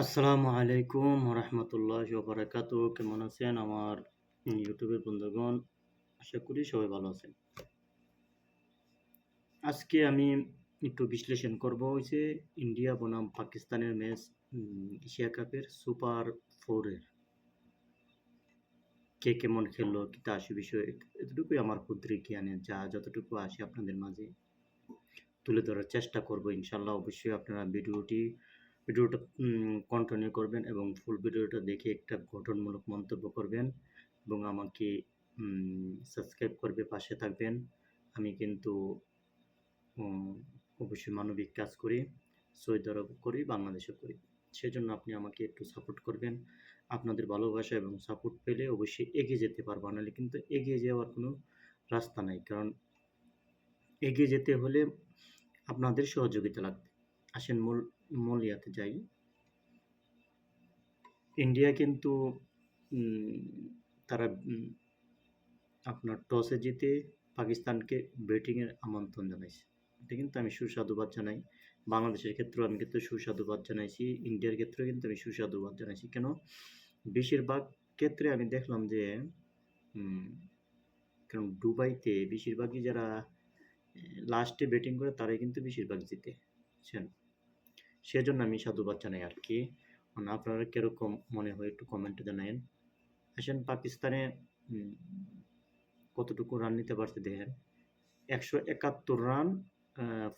আসসালামু আলাইকুম রহমতুল্লাহ বারাকাত কেমন আছেন আমার ইউটিউবের বন্ধুগণ? আশা করি সবাই ভালো আছেন। আজকে আমি একটু বিশ্লেষণ করব হচ্ছে ইন্ডিয়া বনাম পাকিস্তানের ম্যাচ এশিয়া কাপের সুপার ফোরের। কে কেমন খেললো, কি তা আসে বিষয়ে এতটুকুই আমার ক্ষুদ্রিক জ্ঞানে যা যতটুকু আসে আপনাদের মাঝে তুলে ধরার চেষ্টা করব ইনশাল্লাহ। অবশ্যই আপনারা ভিডিওটি ভিডিওটা কন্টিনিউ করবেন এবং ফুল ভিডিওটা দেখে একটা গঠনমূলক মন্তব্য করবেন এবং আমাকে সাবস্ক্রাইব করবে, পাশে থাকবেন। আমি কিন্তু অবশ্যই মানবিক কাজ করি সৌদি আরব করি, বাংলাদেশে করি। সেজন্য আপনি আমাকে একটু সাপোর্ট করবেন। আপনাদের ভালোবাসা এবং সাপোর্ট পেলে অবশ্যই এগিয়ে যেতে পারব। নাহলে কিন্তু এগিয়ে যাওয়ার কোনো রাস্তা নাই। কারণ এগিয়ে যেতে হলে আপনাদের সহযোগিতা লাগবে। আসেন মূল মূল ইয়াতে যাই। ইন্ডিয়া কিন্তু তারা আপনার টসে জিতে পাকিস্তানকে ব্যাটিংয়ের আমন্ত্রণ জানাইছে। এটা কিন্তু আমি সুস্বাদুবাদ জানাই। বাংলাদেশের ক্ষেত্রেও আমি কিন্তু সুস্বাদুবাদ জানাইছি। ইন্ডিয়ার ক্ষেত্রেও কিন্তু আমি সুস্বাদুবাদ জানাইছি। কেন? বেশিরভাগ ক্ষেত্রে আমি দেখলাম যে কারণ দুবাইতে বেশিরভাগই যারা লাস্টে ব্যাটিং করে তারাই কিন্তু বেশিরভাগ জিতে। বুঝছেন? সেজন্য আমি সাধুবাদ জানাই আর কি। মানে আপনারা কীরকম মনে হয় একটু কমেন্টে জানায়েন। আসেন, পাকিস্তানে কতটুকু রান নিতে পারছে দেখেন। একশো একাত্তর রান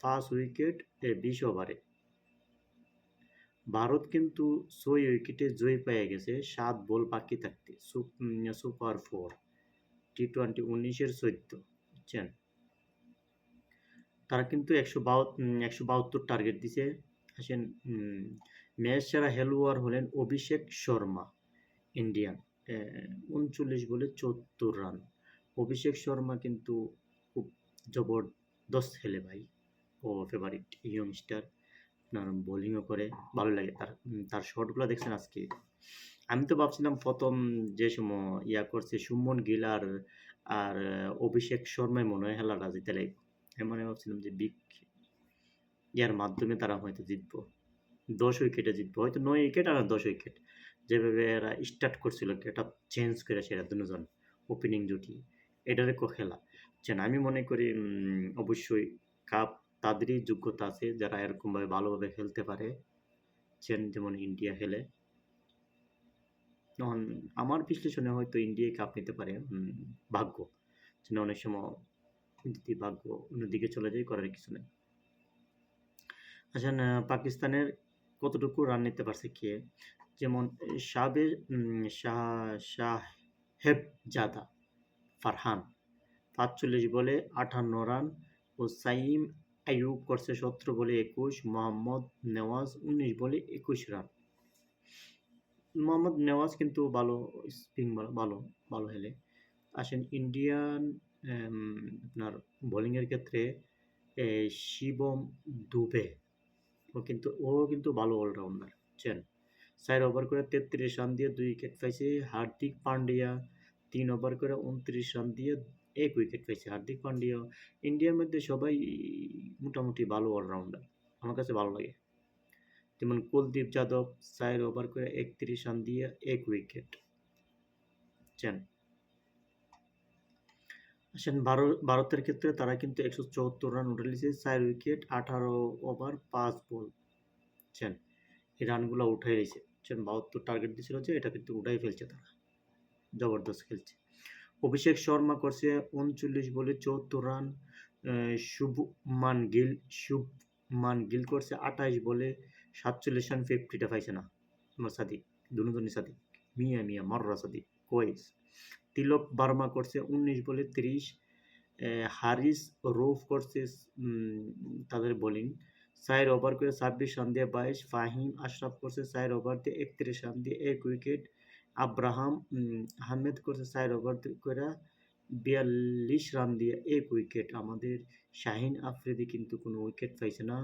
ফার্স্ট উইকেট বিশ ওভারে ভারত কিন্তু ছয় উইকেটে জয় পেয়ে গেছে, সাত বল বাকি থাকতে সুপার ফোর টি টোয়েন্টি উনিশের চোদ্দ, বুঝছেন? তারা কিন্তু একশো একশো বাহাত্তর টার্গেট দিছে। আসেন ম্যাচ সেরা হেলওয়ার হলেন অভিষেক শর্মা ইন্ডিয়ান উনচল্লিশ বলে চুয়াত্তর রান। অভিষেক শর্মা কিন্তু খুব জবরদস্ত খেলে ভাই। ও ফেভারিট ইয়ংস্টার আপনার বোলিংও করে, ভালো লাগে তার তার শটগুলো দেখছেন আজকে? আমি তো ভাবছিলাম প্রথম যে সময় ইয়া করছে সুমন গিল আর আর, অভিষেক শর্মাই মনে হয় খেলাটা জিতে লাগবে আমি মনে ভাবছিলাম যে বিগ ইয়ার মাধ্যমে তারা হয়তো জিতব। দশ উইকেটে জিতবো। হয়তো নয় উইকেট আর দশ উইকেট যেভাবে এরা স্টার্ট করছিল এটা চেঞ্জ করে সেরা দুজন ওপেনিং জুটি। এটারে খেলা। যেন আমি মনে করি অবশ্যই কাপ তাদেরই যোগ্যতা আছে, যারা এরকমভাবে ভালোভাবে খেলতে পারে। চেন যেমন ইন্ডিয়া খেলে। তখন আমার বিশ্লেষণে হয়তো ইন্ডিয়া কাপ নিতে পারে ভাগ্য। যেন অনেক সময় ভাগ্য অন্যদিকে চলে যায়, করার কিছু নেই। আচ্ছা পাকিস্তানের কতটুকু রান নিতে পারছে কে? যেমন শাবে শাহ শাহেব জাদা ফারহান, পাঁচচল্লিশ বলে আটান্ন রান ও সাইম আইয়ুব করছে সতেরো বলে একুশ, মোহাম্মদ নেওয়াজ উনিশ বলে একুশ রান। মোহাম্মদ নেওয়াজ কিন্তু ভালো স্পিন ভালো ভালো হেলে আসেন, ইন্ডিয়ান আপনার বোলিংয়ের ক্ষেত্রে শিবম দুবে ও কিন্তু ও কিন্তু ভালো অলরাউন্ডার বুঝছেন? চার ওভার করে তেত্রিশ রান দিয়ে দুই উইকেট পাইছে, হার্দিক পান্ডিয়া। তিন ওভার করে উনত্রিশ রান দিয়ে এক উইকেট পাইছে, হার্দিক পান্ডিয়া। ইন্ডিয়ার মধ্যে সবাই মোটামুটি ভালো অলরাউন্ডার আমার কাছে ভালো লাগে। যেমন কুলদীপ যাদব, চার ওভার করে একত্রিশ রান দিয়ে এক উইকেট বুঝছেন? আসেন ভারতের ক্ষেত্রে তারা কিন্তু একশো চুয়াত্তর রান উঠে নিয়েছে চার উইকেট আঠারো ওভার পাঁচ বল বুঝছেন? এই রানগুলো উঠে নিয়েছে বুঝছেন? বাহাত্তর টার্গেট দিয়েছিল যে এটা কিন্তু উঠাই ফেলছে তারা। জবরদস্ত খেলছে। অভিষেক শর্মা করছে উনচল্লিশ বলে চুয়াত্তর রান শুভমান গিল শুভমান গিল করছে আঠাইশ বলে সাতচল্লিশ রান ফিফটিটা পাইছে না। আমার সাদিক দুজনই সাদিক, মিয়া মিয়া, মররা সাদিক, কোয়েস। তিলক বার্মা করছে উনিশ বলে তিরিশ হারিস রৌফ করছে তাদের বোলিং। চার ওভার করে ছাব্বিশ রান দিয়ে বাইশ, ফাহিম আশরাফ করছে চার ওভার দিয়ে একত্রিশ রান দিয়ে এক উইকেট। আব্রাহাম আহমেদ করছে চার ওভার করে বিয়াল্লিশ রান দিয়ে এক উইকেট। আমাদের শাহিন আফ্রিদি কিন্তু কোনো উইকেট পাইছে না।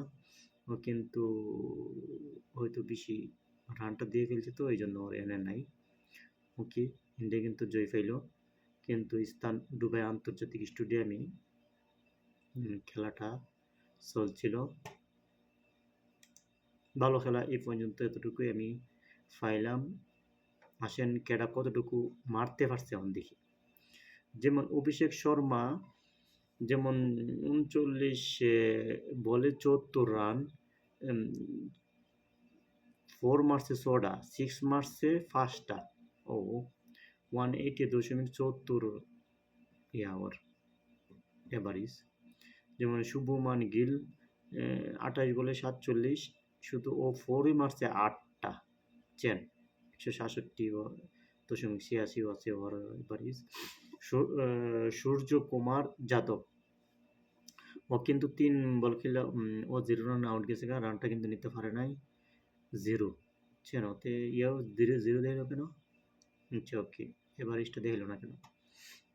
ও কিন্তু হয়তো বেশি রানটা দিয়ে ফেলছে তো এই জন্য ওর এনে নাই। ওকে। ইন্ডিয়া কিন্তু জয় পাইল। কিন্তু স্থান দুবাই আন্তর্জাতিক স্টেডিয়ামে খেলাটা চলছিল। ভালো খেলা এই পর্যন্ত এতটুকুই আমি পাইলাম। আসেন কেডা কতটুকু মারতে পারছে এখন দেখি। যেমন অভিষেক শর্মা, যেমন উনচল্লিশ বলে চুয়াত্তর রান ফোর মারছে ছটা সিক্স মারছে ফার্স্টটা ও ওয়ান এইটি দশমিক চুয়াত্তর ইয়াওয়ার এভারেজ যেমন শুভমান গিল আঠাশ বলে সাতচল্লিশ, শুধু ও ফোরই মারছে আটটা। চেন, একশো সাতষট্টি দশমিক ছিয়াশি আছে ওর এভারেজ সূর্য কুমার যাদব। ও কিন্তু তিন বল খেলে ও জিরো রান আউট গেছে রানটা কিন্তু নিতে পারে নাই। জিরো চেন, ওতে ইয়েও জিরো জিরো দেয় কেন আচ্ছা ওকে এভারেজটা দেখল না কেন?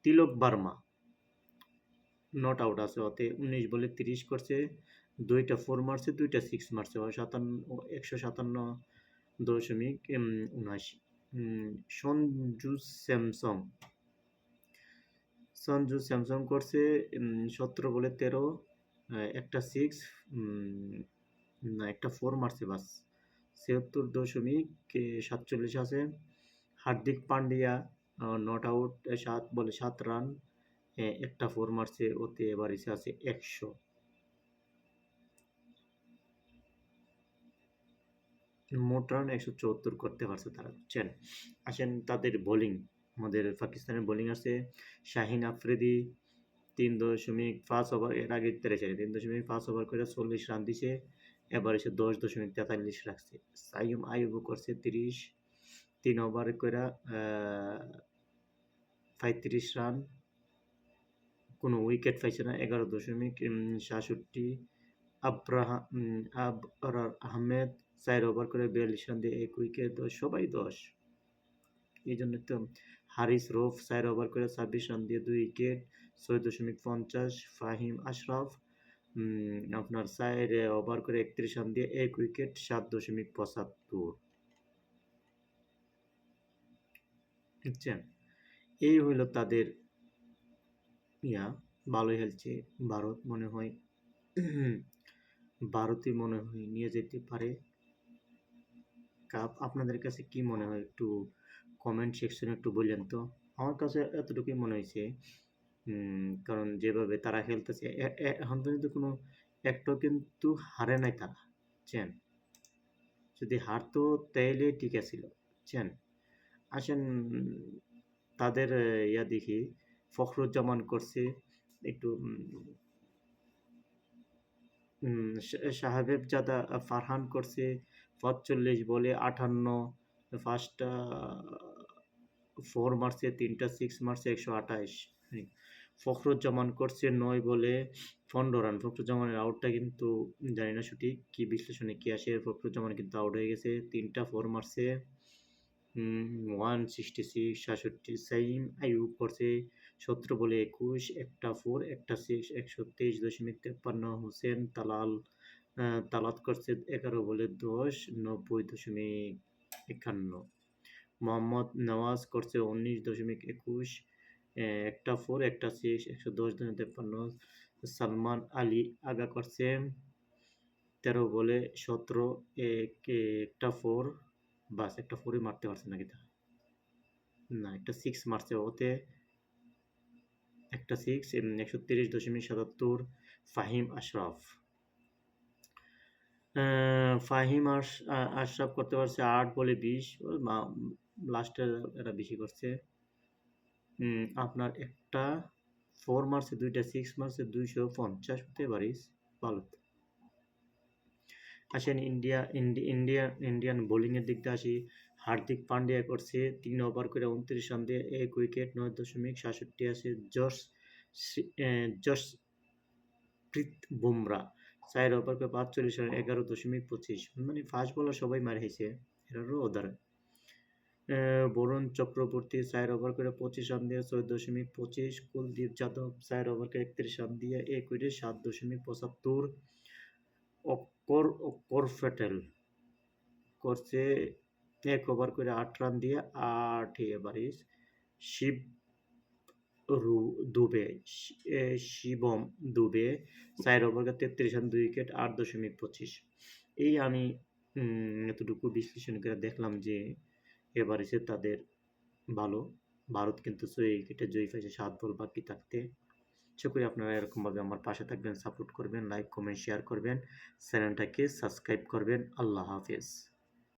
তিলক বার্মা নট আউট আছে ওতে, উনিশ বলে তিরিশ করছে, দুইটা ফোর মারছে, দুইটা সিক্স মারছে সাতান্ন একশো সাতান্ন দশমিক উনআশি। সঞ্জু স্যামসং সঞ্জু স্যামসং করছে সতেরো বলে তেরো একটা সিক্স না, একটা ফোর মারছে বাস। ছিয়াত্তর দশমিক সাতচল্লিশ আছে। হার্দিক পান্ডিয়া নট আউট সাত, বলে সাত রান একটা ফোর মারছে ওতে এবার এসে আছে একশো। মোট রান একশো চুয়াত্তর করতে পারছে তারা। বুঝছেন? আসেন তাদের বোলিং আমাদের পাকিস্তানের বোলিং আছে শাহিন আফ্রিদি, তিন দশমিক পাঁচ ওভার এর আগে তেরেছে তিন দশমিক পাঁচ ওভার করে চল্লিশ রান দিছে। এবার এসে দশ দশমিক তেতাল্লিশ রাখছে। সাইম আইবু করছে তিরিশ তিন ওভার করে পঁয়ত্রিশ রান, কোনো উইকেট পাইছে না, এগারো দশমিক সাতষট্টি। আব্রাহা আহমেদ চার ওভার করে বিয়াল্লিশ রান দিয়ে এক উইকেট সবাই দশ। এই জন্য তো হারিস রোফ চার ওভার করে ছাব্বিশ রান দিয়ে দুই উইকেট, ছয় দশমিক পঞ্চাশ। ফাহিম আশরাফ আপনার চার ওভার করে একত্রিশ রান দিয়ে এক উইকেট, সাত দশমিক পঁচাত্তর। বুঝছেন এই হইল তাদের ইয়া ভালোই খেলছে ভারত মনে হয়। ভারতই মনে হয় নিয়ে যেতে পারে। কাপ, আপনাদের কাছে কি মনে হয় একটু কমেন্ট সেকশনে একটু বললেন তো? আমার কাছে এতটুকুই মনে হয়েছে কারণ যেভাবে তারা খেলতেছে এখন পর্যন্ত কোনো একটাও কিন্তু হারে নাই তারা চেন যদি হারতো তাইলে ঠিক আছিল চেন আসেন, তাদের ইয়া দেখি, ফখরুজ্জামান করছে, একটু সাহেব জাদা ফারহান করছে পঁচল্লিশ বলে আটান্ন ফার্স্টটা ফোর মারছে তিনটা, সিক্স মারছে একশো আঠাইশ ফখরুজ্জামান করছে নয় বলে পনেরো রান, ফখরুজ্জামানের আউটটা কিন্তু, জানি না সঠিক, কী বিশ্লেষণে কী আসে, ফখরুজ্জামান কিন্তু আউট হয়ে গেছে, তিনটা, ফোর মারছে ওয়ান সিক্সটি সিক্স সাতষট্টি সাইম আইউব করছে সতেরো বলে একুশ, একটা ফোর একটা সিক্স একশো তেইশ দশমিক তেপ্পান্ন, হোসেন, তালাল তালাত করছে এগারো বলে দশ, নব্বই দশমিক একান্ন। মোহাম্মদ নওয়াজ করছে উনিশ দশমিক একুশ একটা ফোর একটা সিক্স একশো দশ দশমিক তেপ্পান্ন। সালমান আলী আগা করছে তেরো বলে সতেরো একটা ফোর বাস, একটা ফোরই মারতে পারছে নাকি তা না, একটা সিক্স মারছে। ওতে একটা সিক্স একশো তিরিশ দশমিক সাতাত্তর ফাহিম আশরাফ। ফাহিম আশরাফ করতে পারছে আট বলে বিশ। লাস্টে এরা বেশি করছে। আপনার একটা ফোর মারছে, দুইটা সিক্স মারছে, দুইশো পঞ্চাশ হতে পারিস। ভালো। আসেন ইন্ডিয়া ইন্ডিয়া, ইন্ডিয়ান বোলিংয়ের দিক দিয়ে আসি। হার্দিক পান্ডিয়া করছে, তিন ওভার করে উনত্রিশ রান দিয়ে এক উইকেট, নয় দশমিক সাতষট্টি আছে। জস জসপ্রীত বুমরা, চার ওভার করে পাঁচচল্লিশ রান, এগারো দশমিক পঁচিশ। মানে ফাস্ট বলার সবাই মার হয়েছে এরারও ওদার বরুণ চক্রবর্তী চার ওভার করে পঁচিশ রান দিয়ে ছয় দশমিক পঁচিশ। কুলদীপ যাদব চার ওভার করে একত্রিশ রান দিয়ে এক উইকেট সাত দশমিক পঁচাত্তর। অক্কর অক্কর ফেটেল। করছে এক ওভার করে? আট রান দিয়ে আট এভারেজ শিব রু দুবে শিবম দুবে। চার ওভারকে তেত্রিশ রান, দুই উইকেট, আট দশমিক পঁচিশ। এই আমি এতটুকু বিশ্লেষণ করে দেখলাম যে এভারেজে তাদের ভালো। ভারত কিন্তু ৬ উইকেটে জয়ী হয়েছে ৭ বল বাকি থাকতে। আশা করি আপনারা এরকমভাবে আমার পাশে থাকবেন, সাপোর্ট করবেন, লাইক, কমেন্ট, শেয়ার করবেন। চ্যানেলটাকে সাবস্ক্রাইব করবেন। আল্লাহ হাফেজ।